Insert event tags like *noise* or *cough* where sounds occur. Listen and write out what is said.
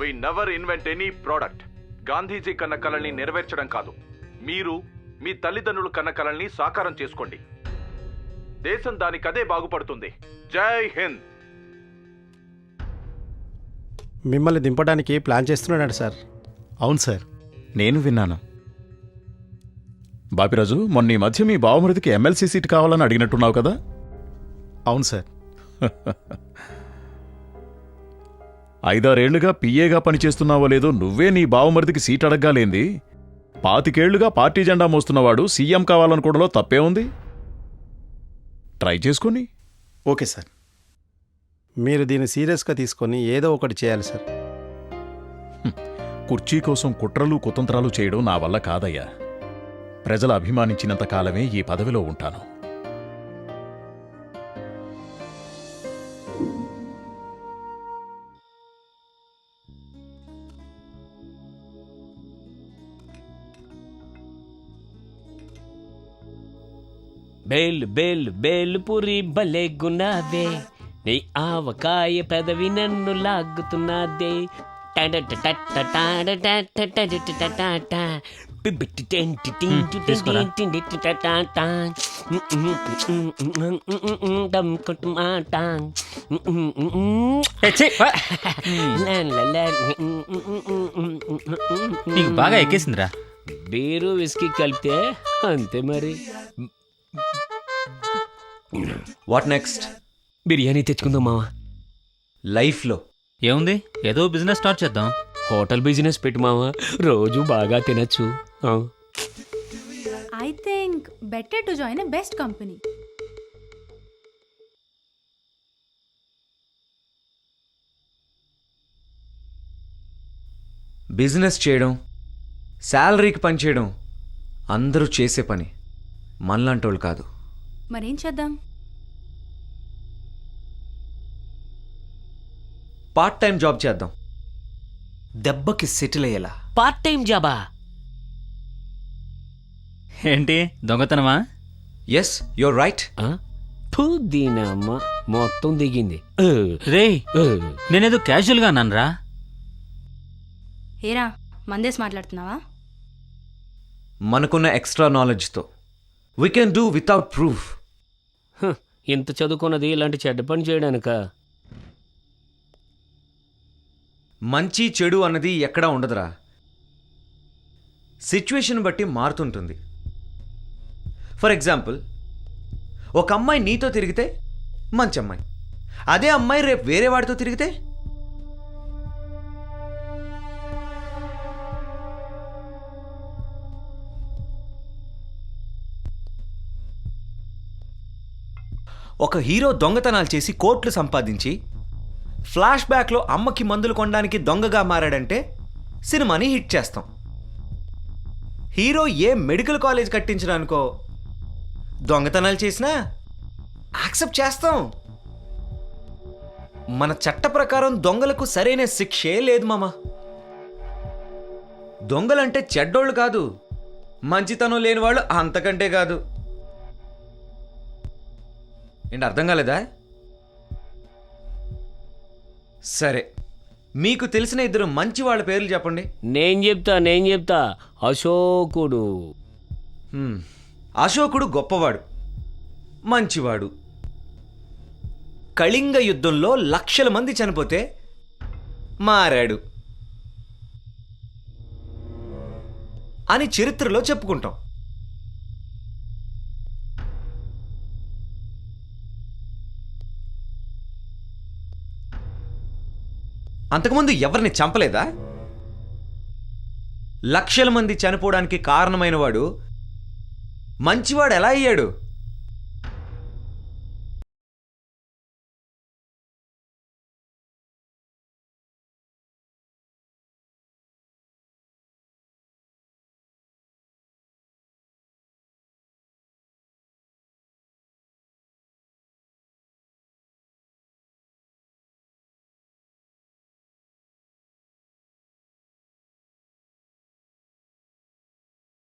We never invent any product Gandhiji కన్న కలల్ని నెరవేర్చడం కాదు. మీరు మీ తల్లిదండ్రులు కన్న కలల్ని సాకారం చేసుకోండి. దేశం దానికదే బాగుపడుతుంది. జై హింద్! మిమ్మల్ని దింపడానికి ప్లాన్ చేస్తున్నాడు సార్. అవును సార్ నేను విన్నాను. బాపిరాజు మొన్న ఈ మధ్య మీ బావమరిదికి ఎమ్మెల్సీ సీట్ కావాలని అడిగినట్టున్నావు కదా? అవును సార్. *laughs* ఐదారేళ్ళుగా పిఏగా పనిచేస్తున్నావో లేదో నువ్వే నీ బావమరిదికి సీట్ అడగ్గాలేంది పాతికేళ్ళుగా పార్టీ జెండా మోస్తున్నవాడు సీఎం కావాలనుకోవడంలో తప్పే ఉంది. ట్రై చేసుకొని. Okay sir. మీరు దీన్ని సీరియస్గా తీసుకొని ఏదో ఒకటి చేయాలి సార్. కుర్చీ కోసం కుట్రలు కుతంత్రాలు చేయడం నా వల్ల కాదయ్యా. ప్రజలు అభిమానించినంత కాలమే ఈ పదవిలో ఉంటాను. బేలు బేలు బేలు పురి భలే గున్నావే నీ ఆవకాయ పెదవి నన్ను లాగుతున్నదే నీకు బాగా ఎక్కేసిందిరా బీరు విస్కీ కలిపితే అంతే మరి వాట్ నెక్స్ట్ బిర్యానీ తెచ్చుకుందాం మావా. లైఫ్లో ఏముంది? ఏదో బిజినెస్ స్టార్ట్ చేద్దాం. హోటల్ బిజినెస్ పెట్టు మావా. రోజు బాగా తినచ్చు. ఆ. I think better to join a best company. Business చేయడం శాలరీకి పనిచేయడం అందరూ చేసే పని. మనలాంటోళ్ళు కాదు. మరేం చేద్దాం? పార్ట్ టైం జాబ్ చేద్దాం. దెబ్బకి సెటిల్ అయ్యేలా. పార్ట్ టైం జాబా? ఏంటి దొంగతనమా? ఎస్ యువర్ రైట్ ఆ? ఫు, దీనమ్మ మొత్తం దిగింది. ఆ, రే ఆ. నేనేదో క్యాజువల్గా అన్నానురా. ఏరా మందేసి మాట్లాడుతున్నావా? మనకున్న extra నాలెడ్జ్తో we can do without proof ఇంత చదువుకున్నది ఇలాంటి చెడ్డ పని చేయడానిక? మంచి చెడు అన్నది ఎక్కడా ఉండదురా. సిచ్యువేషన్ బట్టి మారుతుంటుంది. ఫర్ ఎగ్జాంపుల్ ఒక అమ్మాయి నీతో తిరిగితే మంచి అమ్మాయి అదే అమ్మాయి రేపు వేరే వాడితో తిరిగితే ఒక హీరో దొంగతనాలు చేసి కోట్లు సంపాదించి ఫ్లాష్ బ్యాక్లో అమ్మకి మందులు కొనడానికి దొంగగా మారాడంటే సినిమాని హిట్ చేస్తాం. హీరో ఏ మెడికల్ కాలేజ్ కట్టించడానికో దొంగతనాలు చేసినా యాక్సెప్ట్ చేస్తాం. మన చట్ట ప్రకారం దొంగలకు సరైన శిక్షే లేదు మామ. దొంగలంటే చెడ్డోళ్ళు కాదు మంచితనం లేని వాళ్ళు అంతకంటే కాదు. ఏంటి అర్థం కాలేదా? సరే మీకు తెలిసిన ఇద్దరు మంచి వాళ్ళ పేర్లు చెప్పండి. నేను చెప్తా నేను చెప్తా. అశోకుడు. హ్మ్. అశోకుడు గొప్పవాడు మంచివాడు. కళింగ యుద్ధంలో లక్షల మంది చనిపోతే మారాడు. అని చరిత్రలో చెప్పుకుంటాం. అంతకుముందు ఎవరిని చంపలేదా? లక్షల మంది చనిపోవడానికి కారణమైనవాడు మంచివాడు ఎలా అయ్యాడు?